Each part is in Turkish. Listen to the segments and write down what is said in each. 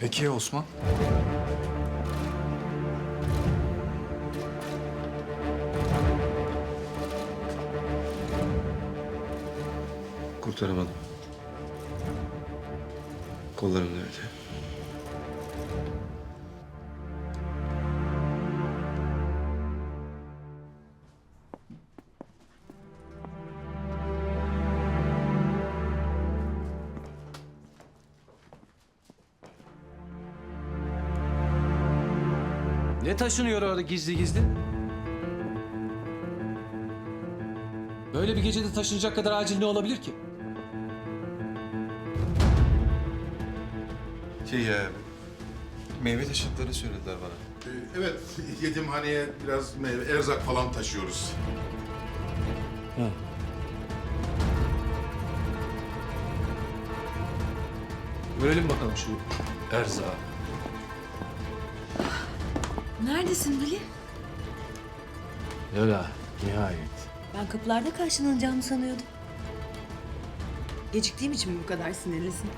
Peki ya Osman? Kurtaramadım. Kollarım nerede? Ne taşınıyor orada gizli gizli? Böyle bir gecede taşınacak kadar acil ne olabilir ki? Şey ya, meyve taşıtlarını söylediler bana. Ee, Evet, yetimhaneye biraz meyve, erzak falan taşıyoruz. Görelim bakalım şu erzağı. Neredesin Veli? Yola, nihayet. Ben kapılarda karşılanacağımı sanıyordum. Geciktiğim için mi bu kadar sinirlisin?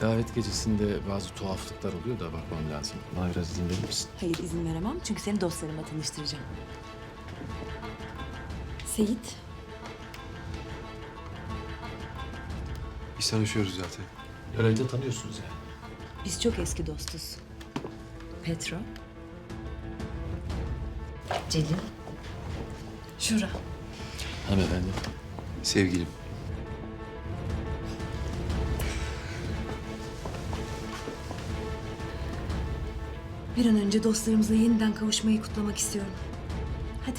Davet gecesinde bazı tuhaflıklar oluyor da bakmam lazım. Bana biraz izin verir misin? Hayır izin veremem çünkü seni dostlarımla tanıştıracağım. Seyit, Biz tanışıyoruz zaten. Görevde tanıyorsunuz yani. biz çok eski dostuz. Petro. Celil. Şura. Hanımefendi. Sevgilim. Bir an önce dostlarımızla yeniden kavuşmayı kutlamak istiyorum. Hadi.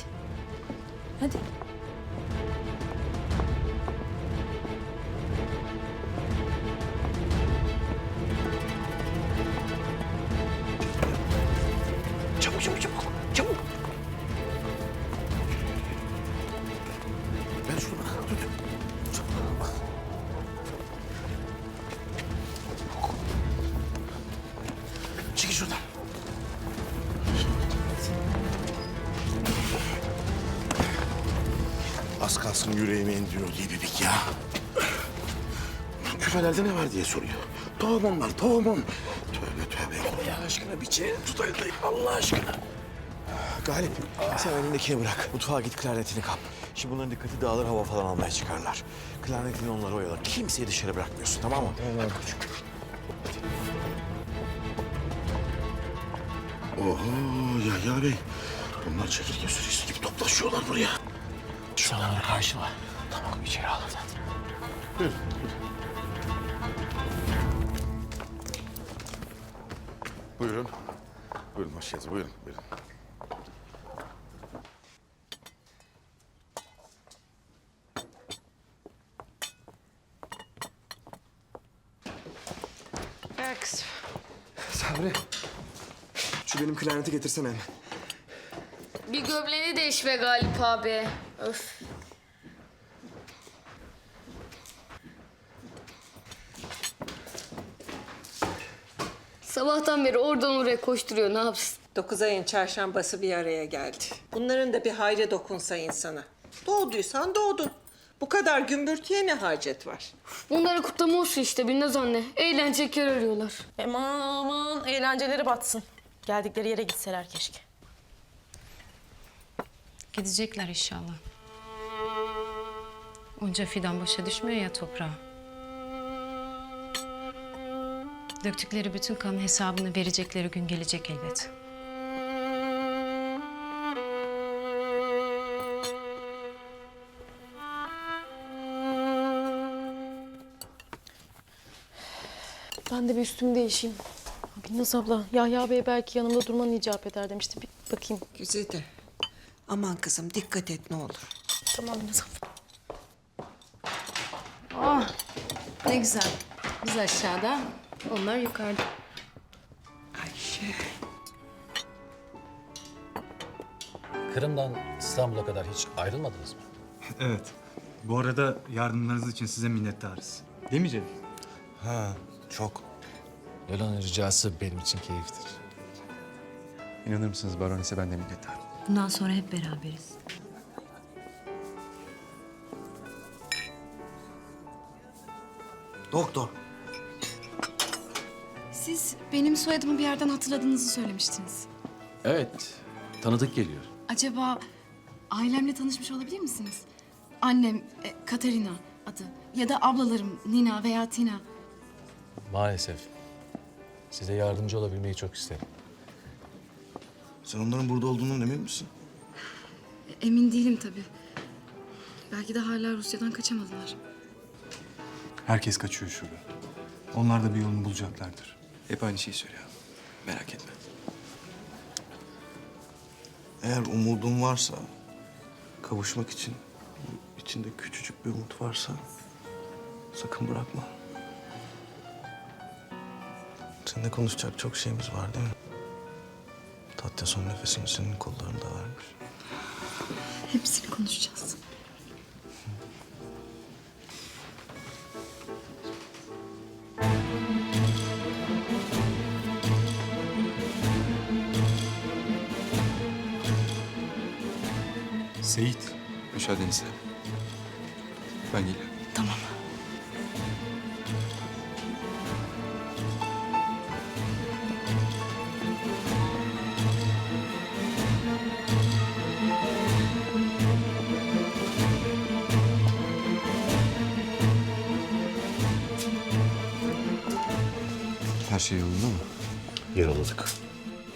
Hadi. Az kalsın yüreğime indiriyor gibiydik ya. Küfelerde ne var diye soruyor. Tohumum var, tohumum. Tövbe tövbe. Allah aşkına bir çeyrek tutayım Allah aşkına. Galip, sen önündekini bırak. Mutfağa git klarnetini kap. Şimdi bunların dikkati dağılır, hava falan almaya çıkarlar. Klarnetini onları oyalar. Kimseyi dışarı bırakmıyorsun, tamam mı? Tamam Oho Yahya Bey. Bunlar çekirge sürüsü gibi toplaşıyorlar buraya. Onları karşıla. Tamam, içeri al. Buyurun. Buyurun hoş geldiniz. Buyurun. buyurun. Sabri, şu benim klarneti getirsene hemen. Bir gömleğini değiş be Galip abi. Öf. Sabahtan beri oradan oraya koşturuyor ne yapsın? Dokuz ayın çarşambası bir araya geldi. Bunların da bir hayrı dokunsa insana. Doğduysan doğdun. Bu kadar gümbürtüye ne hacet var? Bunlara kutlama olsun işte Binnaz anne. Eğlenecek yer arıyorlar. Aman aman eğlenceleri batsın. Geldikleri yere gitseler keşke. Gidecekler inşallah. Onca fidan başa düşmüyor ya toprağa. Döktükleri bütün kanın hesabını verecekleri gün gelecek elbet. Ben de bir üstümü değişeyim. Binnaz abla, Yahya Bey belki yanımda durman icap eder demişti. Bir bakayım. Güzide. Aman kızım dikkat et ne olur. Tamam Binnaz abla. Ne güzel. Biz aşağıda, onlar yukarıda. Ayşe. Kırım'dan İstanbul'a kadar hiç ayrılmadınız mı? Evet. Bu arada yardımlarınız için size minnettarız. Değil mi Celil? Ha, çok. Yola'nın ricası benim için keyiftir. İnanır mısınız baronese ben de minnettarım. Bundan sonra hep beraberiz. Doktor. Siz benim soyadımı bir yerden hatırladığınızı söylemiştiniz. Evet, tanıdık geliyor. Acaba ailemle tanışmış olabilir misiniz? Annem e, Katerina adı ya da ablalarım Nina veya Tina. Maalesef. Size yardımcı olabilmeyi çok isterim. Sen onların burada olduğundan emin misin? Emin değilim tabii. Belki de hala Rusya'dan kaçamadılar. Herkes kaçıyor şurada. Onlar da bir yolunu bulacaklardır. Hep aynı şeyi söylüyor. Merak etme. Eğer umudun varsa, kavuşmak için içinde küçücük bir umut varsa sakın bırakma. Seninle konuşacak çok şeyimiz var değil mi? Tatya son nefesini senin kollarında vermiş. Hepsini konuşacağız. Seyit, Müsaadenizle. Ben geliyorum. Tamam. Her şey yolunda mı? Yaraladık.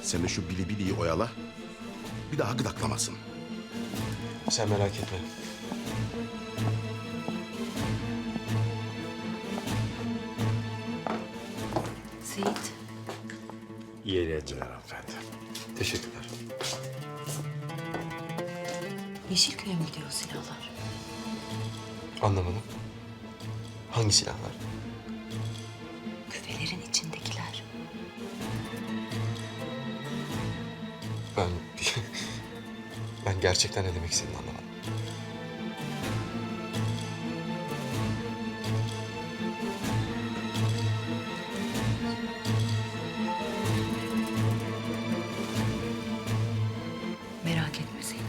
Sen de şu bili biliyi oyala. Bir daha gıdaklamasın. Sen merak etme. Seyit, İyi eğlenceler hanımefendi. Teşekkürler. Yeşilköy'e mi gidiyor o silahlar? Anlamadım. Hangi silahlar? Ben... ben gerçekten ne demek istediğini anlamadım. Merak etme Seyit.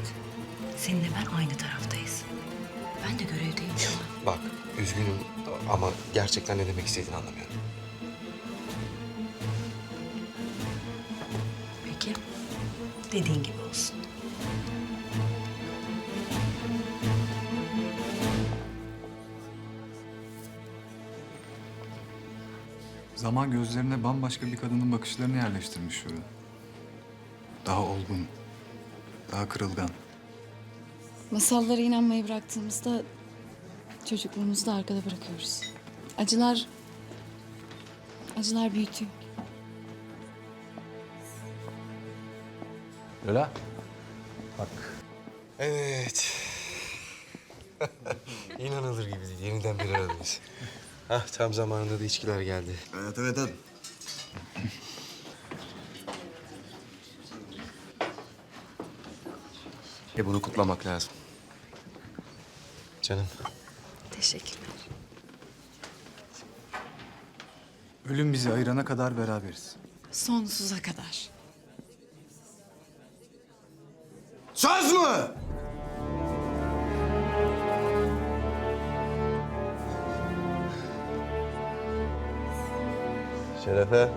Seninle ben aynı taraftayız. Ben de görevdeyim şu an. Bak, üzgünüm ama gerçekten ne demek istediğini anlamıyorum. Dediğin gibi olsun. zaman gözlerine bambaşka bir kadının bakışlarını yerleştirmiş şurada. Daha olgun, daha kırılgan. Masallara inanmayı bıraktığımızda çocukluğumuzu da arkada bırakıyoruz. Acılar acılar büyütüyor. Lola, bak Evet. İnanılır gibi değil. Yeniden bir aradayız. Hah, tam zamanında da içkiler geldi. Evet evet evet. E bunu kutlamak lazım. Canım. Teşekkürler. Ölüm bizi ayırana kadar beraberiz. Sonsuza kadar. Söz mü? Şerefe.